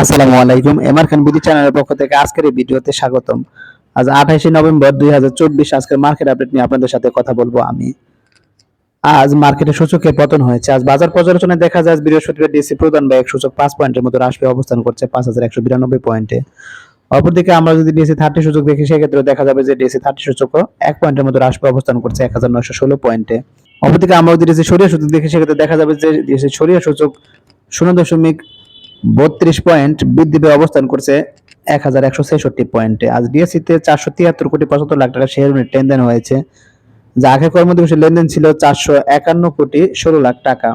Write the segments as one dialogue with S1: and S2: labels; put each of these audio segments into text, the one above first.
S1: আসসালামু আলাইকুম। এমআর খান বিডি চ্যানেলের পক্ষ থেকে আজকের এই ভিডিওতে স্বাগতম। আজ আঠাশে নভেম্বর দুই হাজার চব্বিশ আজকের মার্কেট আপডেট নিয়ে আপনাদের সাথে কথা বলব আমি। আজ মার্কেটে সূচকে পতন হয়েছে। আজ বাজার পর্যালোচনায় দেখা যায় বৃহস্পতিবার ডিসি প্রধান বা এক সূচক পাঁচ পয়েন্টের মতো পেয়ে অবস্থান করছে পাঁচ হাজার একশো বিরানব্বই পয়েন্টে। অপরদিকে আমরা যদি ডিসি থার্টি সূচক দেখি, সেক্ষেত্রে দেখা যাবে যে ডিসি থার্টি সূচকও এক পয়েন্টের মতো পেয়ে অবস্থান করছে এক হাজার নয়শো ষোলো পয়েন্টে। অপরদিকে আমরা যদি ডিসি সরিয়া সূচক দেখি, সেক্ষেত্রে দেখা যাবে যে ডিসি সরিয়া সূচক শূন্য দশমিক বত্রিশ পয়েন্ট বৃদ্ধি পেয়ে অবস্থান করছে এক হাজার একশো ছেষট্টি পয়েন্টে। আজ ডিএসসিতে চারশো তিয়াত্তর কোটি পঁচাত্তর লাখ টাকা শেয়ার ইউনিট লেনদেন হয়েছে। যা আগের কর্মদিবসের লেনদেন ছিল চারশো একান্ন কোটি ষোলো লাখ টাকা।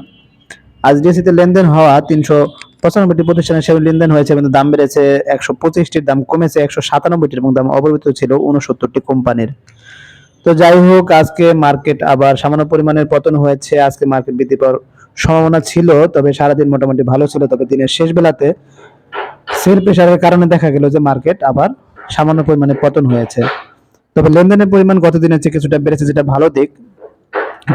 S1: আজ ডিএসসিতে লেনদেন হওয়া তিনশো পঁচানব্বইটি প্রতিষ্ঠানের শেয়ার লেনদেন হয়েছে, কিন্তু দাম বেড়েছে একশো পঁচিশটির, দাম কমেছে একশো সাতানব্বইটির এবং দাম অপরিবর্তিত ছিল উনসত্তরটি কোম্পানির। তো যাই হোক, আজকে মার্কেট আবার সামান্য পরিমাণের পতন হয়েছে। আজকে মার্কেট বৃদ্ধি পাওয়ার সম্ভাবনা ছিল, তবে সারাদিন মোটামুটি ভালো ছিল। তবে দিনের শেষ বেলাতে সেল প্রেশারের কারণে দেখা গেল যে মার্কেট আবার সামান্য পরিমাণে পতন হয়েছে। তবে লেনদেনের পরিমাণ গত দিনের চেয়ে কিছুটা বেড়েছে, যেটা ভালো দিক।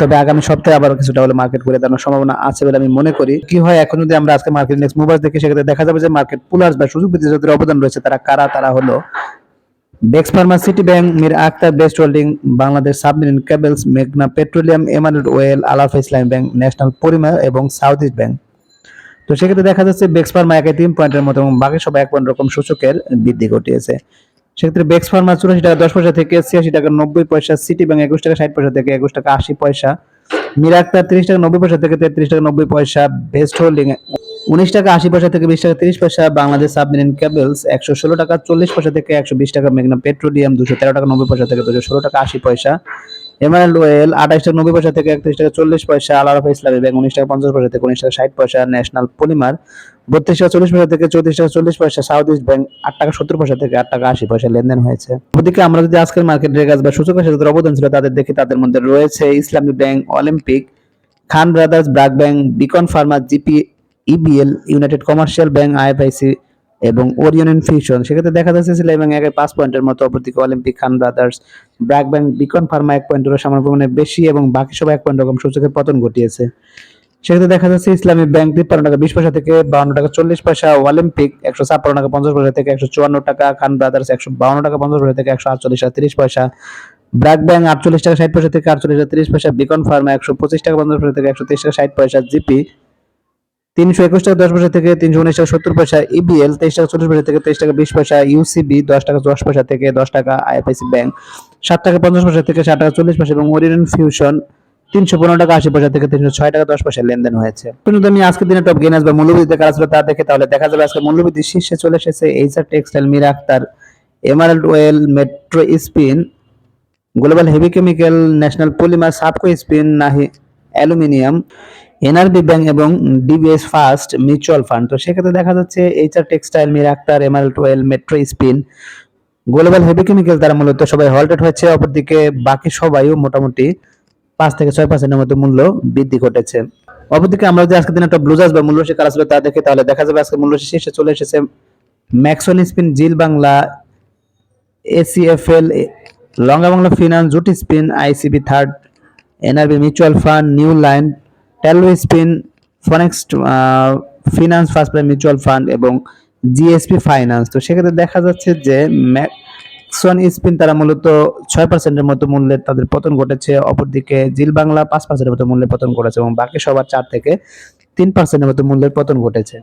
S1: তবে আগামী সপ্তাহে আবার কিছুটা হলে মার্কেট করে দাঁড়ানোর সম্ভাবনা আছে বলে আমি মনে করি। কি হয়, এখন যদি আমরা আজকে মার্কেট নেক্সট মুভার্স দেখি, সেক্ষেত্রে দেখা যাবে যে মার্কেট পুলার্স বা সুযোগ বৃদ্ধি যাদের অবদান রয়েছে, তারা কারা, তারা হলো Bex pharma city bank Mir Akhter best holding Bangladesh submarine cables মেঘনা petroleum emerald oil Alafa Islami bank national পরিমা এবং সাউথ ইস্ট ব্যাংক তো সেক্ষেত্রে দেখা যাচ্ছে বেক্স ফার্মা একে তিন পয়েন্টের মতো এবং বাকি সব এক পয়েন্ট রকম সূচকের বৃদ্ধি ঘটিয়েছে। সেক্ষেত্রে বেক্স ফার্মা চুরাশি টাকা দশ পয়সা থেকে ছিয়াশি টাকা নব্বই পয়সা সিটি ব্যাংক একুশ টাকা ষাট পয়সা থেকে একুশ টাকা আশি পয়সা মির আক্তার তিরিশ টাকা নব্বই পয়সা থেকে তেত্রিশ টাকা নব্বই পয়সা বেস্ট হোল্ডিং উনিশ টাকা আশি পয়সা থেকে বিশ টাকা তিরিশ পয়সা, বাংলাদেশ সাবমেরিন কেবলস একশো ষোলো টাকা চল্লিশ পয়সা থেকে একশো বিশ টাকা, মেঘনা পেট্রোলিয়াম দুশো তেরো টাকা নব্বই পয়সা থেকে দুশো ষোলো টাকা আশি পয়সা এমারেল্ড ওয়েল আঠাশ টাকা নব্বই পয়সা থেকে একত্রিশ টাকা চল্লিশ পয়সা আলারফা ইসলামী ব্যাংক উনিশ টাকা পঞ্চাশ পয়সা থেকে উনিশ টাকা ষাট পয়সা, ন্যাশনাল পলিমার বত্রিশ টাকা চল্লিশ পয়সা থেকে চৌত্রিশ টাকা চল্লিশ পয়সা, সাউথ ইস্ট ব্যাংক আট টাকা সত্তর পয়সা থেকে আট টাকা আশি পয়সা লেনদেন হয়েছে। ওদিকে আমরা যদি আজকের মার্কেট রেগাজ বা সূচকের সাথে অবদান ছিল, তাদের দেখি তাদের মধ্যে রয়েছে Islami bank, Olympic, Khan brothers, BRAC bank, Beacon pharma, GP EBL United Commercial Bank IFIC এবং ওরিয়ন ফিউশন সেক্ষেত্রে দেখা যাচ্ছে ব্যাংক একের পাঁচ পয়েন্টের মতো অপরদিকে Olympic Khan brothers BRAC bank Beacon pharma এক পয়েন্টের সামান্য পরিমাণে বেশি এবং বাকি সব এক পয়েন্ট রকম সূচকের পতন ঘটিয়েছে। সেক্ষেত্রে দেখা যাচ্ছে ইসলামী ব্যাংক তিপ্পান্ন টাকা বিশ পয়সা থেকে বাউন্ন টাকা চল্লিশ পয়সা অলিম্পিক একশো ছাপ্পান্ন টাকা পঞ্চাশ পয়সা থেকে একশো চুয়ান্ন টাকা খান ব্রাদার্স একশো বাউন্ন টাকা পঞ্চাশ পয়সা থেকে একশো আটচল্লিশ টাকা তিরিশ পয়সা ব্র্যাক ব্যাংক আটচল্লিশ টাকা ষাট পয়সা থেকে আটচল্লিশ টাকা তিরিশ পয়সা বিকন ফার্মা একশো পঁচিশ টাকা পঞ্চাশ পয়সা থেকে একশো তিরিশ টাকা ষাট পয়সা জিপি তিনশো একুশ টাকা দশ পয়সা থেকে তিনশো উনিশ টাকা সত্তর পয়সা ইবিএল তেইশ টাকা চল্লিশ পয়সা থেকে তেইশ টাকা বিশ পয়সা ইউসিবি দশ টাকা দশ পয়সা থেকে দশ টাকা আইএফআইসি ব্যাংক সাত টাকা পঞ্চাশ পয়সা থেকে ষাট টাকা চল্লিশ পয়সা এবং ওরিয়েন্ট ফিউশন তিনশো পনেরো টাকা আশি পয়সা থেকে তিনশো ছয় টাকা দশ পয়সা লেনদেন হয়েছে। কিন্তু আমি আজকের দিনে টপ গেনার্স বা মূল্যবৃদ্ধিতে কারা ছিল তা দেখে তাহলে দেখা যাবে আজকে মূল্যবৃদ্ধি শীর্ষে চলে এসেছে HR textile Mira Akhter emerald oil metro spin global heavy chemical national polymer Sabco spin Nahee aluminium NRB bank এবং ডিবিএস ফার্স্ট মিউচুয়াল ফান্ড। তো সেক্ষেত্রে দেখা যাচ্ছে HR textile Mir Akhter emerald oil metro spin, global heavy chemical তারা মূলত সবাই halted হয়েছে। অপরদিকে বাকি সবাইও মোটামুটি পাঁচ থেকে ছয় পার্সেন্টের মতো মূল্য বৃদ্ধি ঘটেছে। অপরদিকে আমরা যদি আজকে দিনে একটা ব্লুজাস বা মূল্য কারা ছিল তা দেখে, তাহলে দেখা যাবে আজকে মূল্য শেষে চলে এসেছে Maxon spin, Zeal Bangla, ACFL, Lanka Bangla finance, jute spin, ICB third, NRB mutual fund, new line টেলওয়ে spin Phoenix finance first prime mutual fund এবং জিএসপি ফাইন্যান্স তো সেক্ষেত্রে দেখা যাচ্ছে যে ম্যাক্সন স্পিন তারা মূলত ছয় পার্সেন্টের মতো মূল্যের তাদের পতন ঘটেছে, অপরদিকে জিল বাংলা পাঁচ পার্সেন্টের মতো মূল্যের পতন ঘটেছে এবং বাকি সবার চার থেকে তিন পার্সেন্টের মতো মূল্যের পতন ঘটেছে।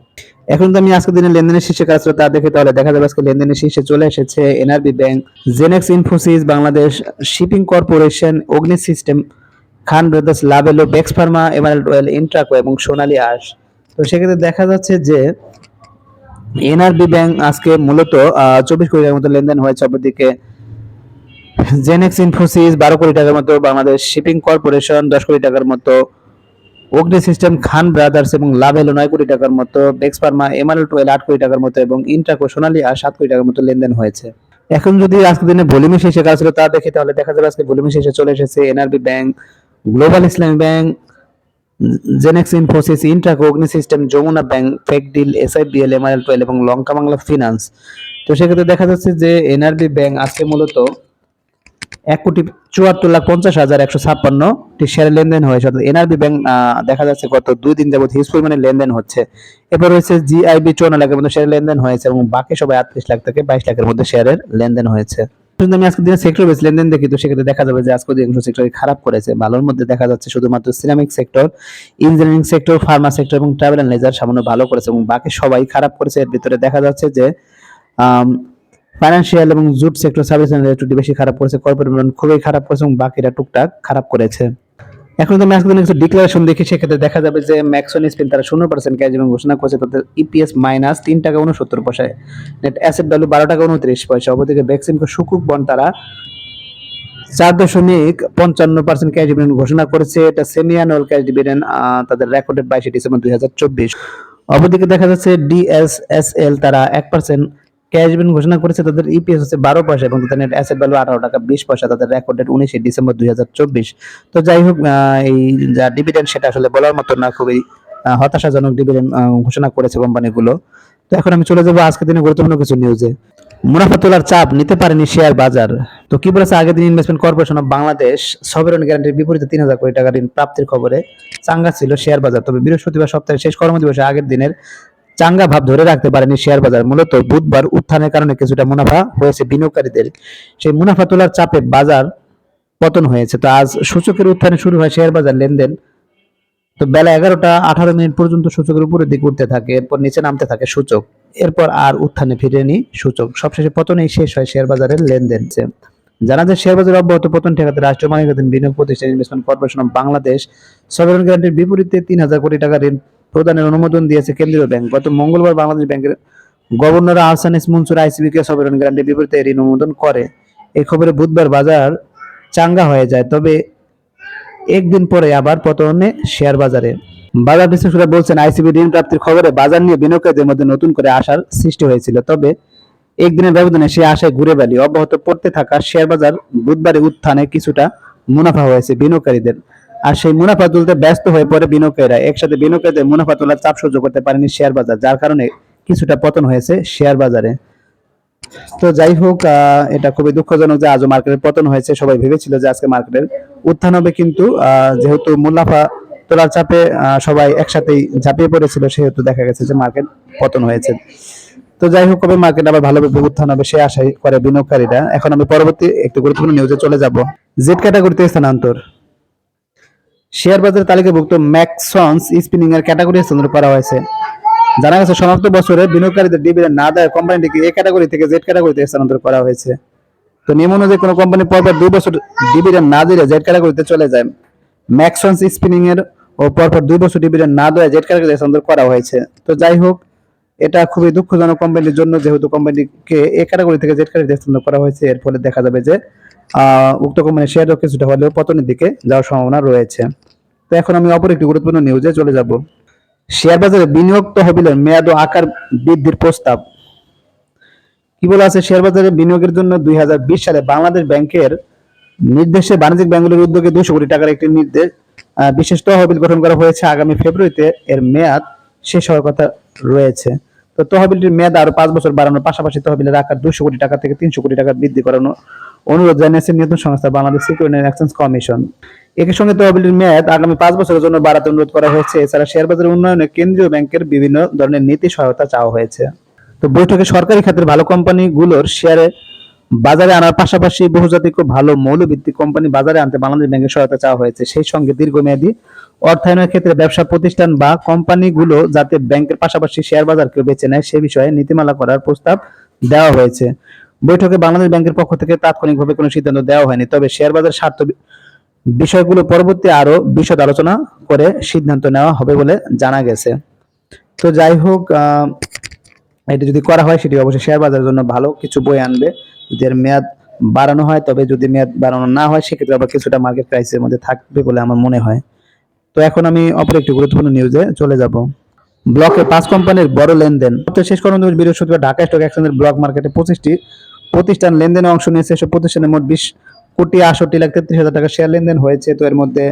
S1: এখন তো আমি আজকের দিনে লেনদেনের শীর্ষে কাজ তা দেখে তাহলে দেখা যাবে আজকে লেনদেনের শীর্ষে চলে এসেছে NRB bank Genex Infosys Bangladesh shipping corporation Agni system Khan brothers Lovello Bex pharma emerald oil Intraco এবং সোনালী আশ। তো সেক্ষেত্রে দেখা যাচ্ছে যে এনআরবি ব্যাংক আজকে মূলত চব্বিশ কোটি টাকার মতো লেনদেন হয়েছে অপরদিকে। জেনেক্স ইনফোসিস বারো কোটি টাকার মতো, বাংলাদেশ শিপিং কর্পোরেশন দশ কোটি টাকার মতো অগ্নি সিস্টেম, খান ব্রাদার্স এবং লাভেলো নয় কোটি টাকার মতো বেক্স ফার্মা, এমারেল টুয়েল আট কোটি টাকার মতো এবং ইন্ট্রাকো, সোনালী আর সাত কোটি টাকার মতো লেনদেন হয়েছে। এখন যদি আজকের দিনে ভলিউমে শেষে কাজ ছিল তা দেখি, তাহলে দেখা যাবে আজকে ভলিউমে শেষে চলে এসেছে NRB bank. Global Islami bank Genex Infosys Intraco Agni system Jamuna bank fake ডিল এসআইবিএল এমআরএল টুয়েল এবং লঙ্কা বাংলা ফিনান্স তো সেক্ষেত্রে দেখা যাচ্ছে যে এনআরবি ব্যাংক আজকে মূলত এক কোটি চুয়াত্তর লাখ পঞ্চাশ হাজার একশো ছাপ্পান্নটি শেয়ারের লেনদেন হয়েছে। অর্থাৎ এনআরবি ব্যাংক দেখা যাচ্ছে গত দুই দিন যাবত হিউজ পরিমাণে লেনদেন হচ্ছে। এরপর রয়েছে জিআইবি চুয়ান্ন লাখের মধ্যে শেয়ারের লেনদেন হয়েছে এবং বাকি সবাই আটত্রিশ লাখ থেকে বাইশ লাখের মধ্যে শেয়ারের লেনদেন হয়েছে। যদি আমি আজকের দিনে সেক্টর বেস লেনদেন দেখি, তো সেক্ষেত্রে দেখা যাবে যে আজকে অধিকাংশ সেক্টর খারাপ করেছে। ভালোর মধ্যে দেখা যাচ্ছে শুধুমাত্র ceramic sector engineering sector pharma sector এবং ট্রাভেল অ্যান্ড লেজার সামান্য ভালো করেছে এবং বাকি সবাই খারাপ করেছে। এর ভিতরে দেখা যাচ্ছে যে ফাইন্যান্সিয়াল এবং জুট সেক্টর সার্ভিস একটু বেশি খারাপ করেছে। কর্পোরেট খুবই খারাপ করেছে এবং বাকিরা টুকটাক খারাপ করেছে। এখন যদি আজকে কিছু ডিক্লারেশন দেখি, সেক্ষেত্রে দেখা যাবে যে ম্যাক্সন স্পিন তারা শূন্য পার্সেন্ট ক্যাশ এবং ঘোষণা করেছে তাদের ইপিএস মাইনাস তিন টাকা উনসত্তর পয়সায়। নেট অ্যাসেট ভ্যালু বারো টাকা উনত্রিশ পয়সা। অপরদিকে ভ্যাকসিনকে সুকুক বন তারা চার দশমিক পঞ্চান্ন পার্সেন্ট ক্যাশ ডিভিডেন্ড ঘোষণা করেছে। এটা সেমি অ্যানুয়াল ক্যাশ ডিভিডেন্ড তাদের রেকর্ডেড বাইশে ডিসেম্বর দুই হাজার চব্বিশ। অপরদিকে দেখা যাচ্ছে ডিএসএসএল তারা এক পার্সেন্ট ক্যাশ ডিভিডেন্ড ঘোষণা করেছে তাদের ইপিএস হচ্ছে বারো পয়সা এবং তাদের নেট অ্যাসেট ভ্যালু আঠারো টাকা বিশ পয়সা, তাদের রেকর্ডেড উনিশে ডিসেম্বর দুই হাজার চব্বিশ। তো যাই হোক এই যা ডিভিডেন্ড সেটা আসলে বলার মতো না, খুবই হতাশাজনক ডিভিডেন্ড ঘোষণা করেছে কোম্পানিগুলো তো এখন আমি চলে যাব আজকের দিনে গুরুত্বপূর্ণ কিছু নিউজে মুনাফা তোলার চাপ, নিতে পারেনি শেয়ার বাজার। তো কি বলেছে আগের দিন investment corporation of Bangladesh sovereign গ্যারান্টির বিপরীতে তিন হাজার কোটি টাকা ঋণ প্রাপ্তির খবরে চাঙ্গা ছিল শেয়ার বাজার। তবে বৃহস্পতিবার সপ্তাহের শেষ কর্মদিবসে আগের দিনের চাঙ্গা ভাব ধরে রাখতে পারেনি শেয়ার বাজার। মূলত বুধবার উত্থানের কারণে কিছুটা মুনাফা হয়েছে বিনিয়োগকারীদের। সেই মুনাফা তোলার চাপে বাজার পতন হয়েছে। তো আজ সূচকের উত্থানে শুরু হয় শেয়ার বাজার লেনদেন। তো বেলা এগারোটা আঠারো মিনিট পর্যন্ত সূচকের উপরের দিকে উঠতে থাকে, এরপর নিচে নামতে থাকে সূচক। এরপর আর উত্থানে ফিরেনি সূচক। সবশেষে পতনেই শেষ হয় শেয়ার বাজারের লেনদেন। জানা যায় শেয়ার বাজার অব্যাহত পতন ঠেকাতে রাষ্ট্রীয় মালিকানাধীন বিনিয়োগ প্রতিষ্ঠান investment corporation of Bangladesh sovereign গ্যারান্টির বিপরীতে তিন হাজার কোটি টাকা ঋণ প্রদানের অনুমোদন দিয়েছে কেন্দ্রীয় ব্যাংক। গত মঙ্গলবার বাংলাদেশ ব্যাংকের গভর্নর আহসান ইস মনসুর আইসিবি কে সভারণ গ্যারান্টির বিপরীতে ঋণ অনুমোদন করে। এই খবরে বুধবার বাজার চাঙ্গা হয়ে যায়, তবে একদিন পরে আবার পতনে শেয়ার বাজারে। বাজার বিশ্লেষকরা বলছেন, আইসিবি ঋণ প্রাপ্তির খবরে বাজার নিয়ে বিনিয়োগকারীদের মধ্যে নতুন করে আশার সৃষ্টি হয়েছিল। তবে একদিনের ব্যবধানে সে আশায় ঘুরে বেলি অব্যাহত পড়তে থাকা শেয়ার বাজার বুধবারে উত্থানে কিছুটা মুনাফা হয়েছে বিনিয়োগকারীদের। আর সেই মুনাফা তুলতে ব্যস্ত হয়ে পড়ে বিনিয়োগকারীরা। একসাথে বিনিয়োগকারীদের মুনাফা তোলার চাপ সহ্য করতে পারেনি শেয়ার বাজার, যার কারণে কিছুটা পতন হয়েছে শেয়ার বাজারে। তো যাই হোক এটা খুবই দুঃখজনক যে আজও মার্কেটের পতন হয়েছে। সবাই ভেবেছিল যে আজকে মার্কেটের উত্থান হবে, কিন্তু যেহেতু মুনাফা তোলার চাপে সবাই একসাথেই ঝাঁপিয়ে পড়েছিল, সেহেতু দেখা গেছে যে মার্কেট পতন হয়েছে। তো যাই হোক, কবে মার্কেট আবার ভালোভাবে উত্থান হবে সে আশাই করে বিনিয়োগকারীরা। এখন আমি পরবর্তী একটি গুরুত্বপূর্ণ নিউজে চলে যাব। জেড ক্যাটাগরিতে স্থানান্তর। শেয়ার বাজারে তালিকাভুক্ত ম্যাক্সন্স স্পিনিং এর ক্যাটাগরি স্থানান্তর করা হয়েছে। জানা গেছে, সমাপ্ত বছরে বিনিয়োগকারীদের ডিভিডেন্ড না দেয় কোম্পানিটিকে এ ক্যাটাগরি থেকে জেড ক্যাটাগরিতে স্থানান্তর করা হয়েছে। তো নিয়ম অনুযায়ী কোনো কোম্পানি পরপর দুই বছর ডিভিডেন্ড না দিলে জেড ক্যাটাগরিতে চলে যায়। ম্যাক্সন্স স্পিনিং এর ও পরপর দুই বছর ডিভিডেন্ড না দেয় জেড ক্যাটাগরিতে স্থানান্তর করা হয়েছে। তো যাই হোক, এটা খুবই দুঃখজনক কোম্পানির জন্য, যেহেতু কোম্পানিকে এ ক্যাটাগরি থেকে জেড ক্যাটাগরিতে স্থানান্তর করা হয়েছে, এর ফলে দেখা যাবে যে উক্ত কোম্পানির শেয়ারও কিছুটা হলেও পতনের দিকে যাওয়ার সম্ভাবনা রয়েছে। তো এখন আমি অপর একটি গুরুত্বপূর্ণ নিউজে চলে যাব। শেয়ার বাজারে বিনিয়োগ তহবিলের মেয়াদ ও আকার বৃদ্ধির প্রস্তাব। কি বলা আছে? শেয়ার বাজারে বিনিয়োগের জন্য দুই সালে বাংলাদেশ ব্যাংকের নির্দেশে বাণিজ্যিক ব্যাংকগুলোর উদ্যোগে দুশো কোটি টাকার একটি নির্দেশ বিশেষ তহবিল গঠন করা হয়েছে আগামী ফেব্রুয়ারিতে। এর মেয়াদ শেষ হওয়ার কথা রয়েছে। তো তহবিলটির মেয়াদ আরও পাঁচ বছর বাড়ানোর পাশাপাশি তহবিলের আকার দুশো কোটি টাকা থেকে তিনশো কোটি টাকা বৃদ্ধি করানো অনুরোধ জানিয়েছে নিয়ন্ত্রণ সংস্থা বাংলাদেশ সিকিউরিটি এক্সচেঞ্জ কমিশন একই সঙ্গে তহবিলের মেয়াদ আগামী পাঁচ বছরের জন্য বাড়াতে অনুরোধ করা হয়েছে। এছাড়া শেয়ার বাজারের উন্নয়নে কেন্দ্রীয় ব্যাংকের বিভিন্ন ধরনের নীতি সহায়তা চাওয়া হয়েছে। তো বৈঠকে সরকারি খাতের ভালো কোম্পানিগুলোর শেয়ারে বাজারে আনার পাশাপাশি বহুজাতিক ভালো মৌলভিত্তিক কোম্পানি বাজারে আনতে বাংলাদেশ ব্যাংকের সহায়তা চাওয়া হয়েছে। সেই সঙ্গে দীর্ঘমেয়াদী অর্থায়নের ক্ষেত্রে ব্যবসা প্রতিষ্ঠান বা কোম্পানিগুলো যাতে ব্যাংকের পাশাপাশি শেয়ার বাজারকে বেছে নেয়, সে বিষয়ে নীতিমালা করার প্রস্তাব দেওয়া হয়েছে। বৈঠকে বাংলাদেশ ব্যাংকের পক্ষ থেকে তাৎক্ষণিকভাবে কোনো সিদ্ধান্ত দেওয়া হয়নি। তবে শেয়ার বাজার স্বার্থ বিষয়গুলো পরবর্তী আরও বিশদ আলোচনা করে সিদ্ধান্ত নেওয়া হবে বলে জানা গেছে। তো যাই হোক এটা যদি করা হয়, সেটি অবশ্যই শেয়ার বাজারের জন্য ভালো কিছু বই আনবে। যদি এর মেয়াদ বাড়ানো হয়, তবে যদি মেয়াদ বাড়ানো না হয়, সেক্ষেত্রে আবার কিছুটা মার্কেট প্রাইসের মধ্যে থাকবে বলে আমার মনে হয়। তো এখন আমি অপর একটি গুরুত্বপূর্ণ নিউজে চলে যাব। ব্লকে পাঁচ কোম্পানির বড় লেনদেন। শেষ কর্মদিবস বৃহস্পতিবার ঢাকা স্টক এক্সচেঞ্জের ব্লক মার্কেটে পঁচিশটি প্রতিষ্ঠান লেনদেনে অংশ নিয়েছে, এসব প্রতিষ্ঠানের মোট বিশ কোটি আটষট্টি লাখ তেত্রিশ হাজার টাকা শেয়ার লেনদেন হয়েছে। তো এর মধ্যে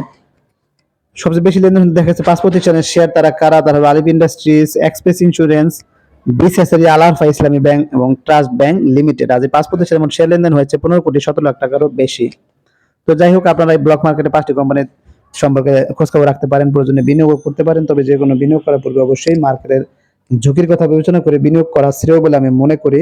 S1: সবচেয়ে বেশি লেনদেন দেখা যাচ্ছে পাঁচ প্রতিষ্ঠানের শেয়ার তারা কারা? তারা আলিপ ইন্ডাস্ট্রিজ, এক্সপ্রেস ইন্স্যুরেন্স বিসিএসএর আলারফা ইসলামী ব্যাংক এবং ট্রাস্ট ব্যাংক লিমিটেড। আজ এই পাঁচ প্রতিষ্ঠানের মোট শেয়ার লেনদেন হয়েছে পনেরো কোটি সতেরো লাখ টাকারও বেশি। তো যাই হোক, আপনারা এই ব্লক মার্কেটে পাঁচটি কোম্পানির সম্পর্কে খোঁজখবর রাখতে পারেন, প্রয়োজনে বিনিয়োগ করতে পারেন, তবে যে কোনো বিনিয়োগ করার পূর্বে অবশ্যই মার্কেটের ঝুঁকির কথা বিবেচনা করে বিনিয়োগ করা শ্রেয় বলে আমি মনে করি।